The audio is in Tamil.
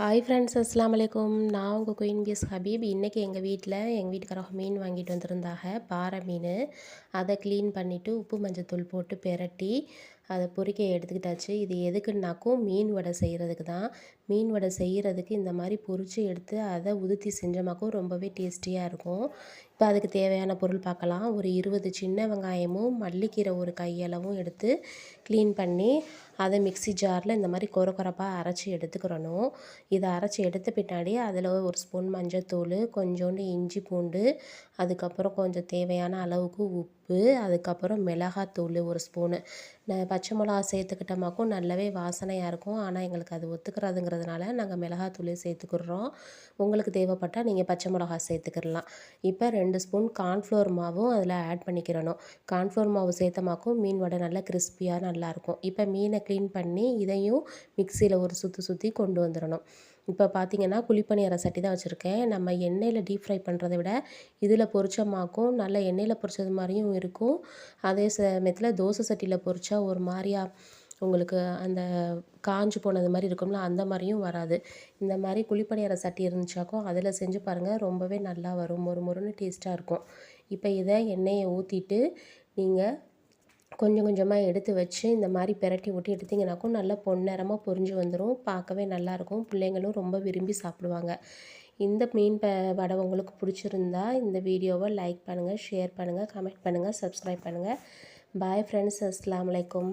ஹாய் ஃப்ரெண்ட்ஸ் அஸ்லாம் வலைக்கும் நான் உங்கள் குயின் பிஎஸ் ஹபீப் இன்றைக்கி எங்கள் வீட்டில் எங்கள் வீட்டுக்காரங்க மீன் வாங்கிட்டு வந்திருந்தாங்க. பாறை மீன். அதை க்ளீன் பண்ணிவிட்டு உப்பு மஞ்சத்தூள் போட்டு பெரட்டி அதை பொறிக்க எடுத்துக்கிட்டாச்சு. இது எதுக்குன்னாக்கும் மீன் வடை செய்கிறதுக்கு தான். மீன் வடை செய்கிறதுக்கு இந்த மாதிரி பொறிச்சு எடுத்து அதை உதுத்தி செஞ்சமாக்கும் ரொம்பவே டேஸ்டியாக இருக்கும். இப்போ அதுக்கு தேவையான பொருள் பார்க்கலாம். ஒரு இருபது சின்ன வெங்காயமும் மல்லிக்கீரை ஒரு கையளவும் எடுத்து க்ளீன் பண்ணி அதை மிக்சி ஜாரில் இந்த மாதிரி கொர கொரப்பாக அரைச்சி எடுத்துக்கிறணும். இதை அரைச்சி எடுத்த பின்னாடி அதில் ஒரு ஸ்பூன் மஞ்சத்தூள் கொஞ்சோண்டு இஞ்சி பூண்டு அதுக்கப்புறம் கொஞ்சம் தேவையான அளவுக்கு உப்பு அதுக்கப்புறம் மிளகாத்தூள் ஒரு ஸ்பூனு. பச்சை மிளகா சேர்த்துக்கிட்டோமாக்கும் நல்லாவே வாசனையாக இருக்கும். ஆனால் எங்களுக்கு அது ஒத்துக்கிறதுங்கிறதுனால நாங்கள் மிளகாத்தூளே சேர்த்துக்கிறோம். உங்களுக்கு தேவைப்பட்டால் நீங்கள் பச்சை மிளகா சேர்த்துக்கிடலாம் இப்போ ரெண்டு ஸ்பூன் கார்ன்ஃப்ளோர் மாவும் அதில் ஆட் பண்ணிக்கிறணும். கார்ன்ஃப்ளோர் மாவு சேர்த்தமாக்கும் மீன் வடை நல்லா கிறிஸ்பியாக நல்லாயிருக்கும் இப்போ மீனை க்ளீன் பண்ணி இதையும் மிக்சியில் ஒரு சுற்றி சுற்றி கொண்டு வந்துடணும் இப்போ பார்த்தீங்கன்னா குழிப்பணியார சட்டி தான் வச்சுருக்கேன். நம்ம எண்ணெயில் டீப் ஃப்ரை பண்ணுறத விட இதில் பொரிச்சமாக்கும் நல்ல எண்ணெயில் பொரிச்சது மாதிரியும் இருக்கும். அதே சமயத்தில் தோசை சட்டியில் பொரிச்சா ஒரு மாதிரியா உங்களுக்கு அந்த காஞ்சு போனது மாதிரி இருக்கும்ல அந்த மாதிரியும் வராது. இந்த மாதிரி குழிப்பணியார சட்டி இருந்துச்சாக்கோ அதில் செஞ்சு பாருங்கள் ரொம்பவே நல்லா வரும் மொறு மொறுன்னு டேஸ்ட்டாக இருக்கும். இப்போ இதை எண்ணெயை ஊற்றிட்டு நீங்கள் கொஞ்சம் கொஞ்சமாக எடுத்து வச்சு இந்த மாதிரி பிரட்டி விட்டு எடுத்திங்கனாக்கும் நல்லா பொன்னிறமாக பொரிஞ்சு வந்துடும் பார்க்கவே நல்லாயிருக்கும் பிள்ளைங்களும் ரொம்ப விரும்பி சாப்பிடுவாங்க. இந்த மீன் ப வடை உங்களுக்கு பிடிச்சிருந்தா இந்த வீடியோவை லைக் பண்ணுங்கள் ஷேர் பண்ணுங்கள் கமெண்ட் பண்ணுங்கள் சப்ஸ்கிரைப் பண்ணுங்கள் பாய் ஃப்ரெண்ட்ஸ் அஸ்லாம் வலைக்கம்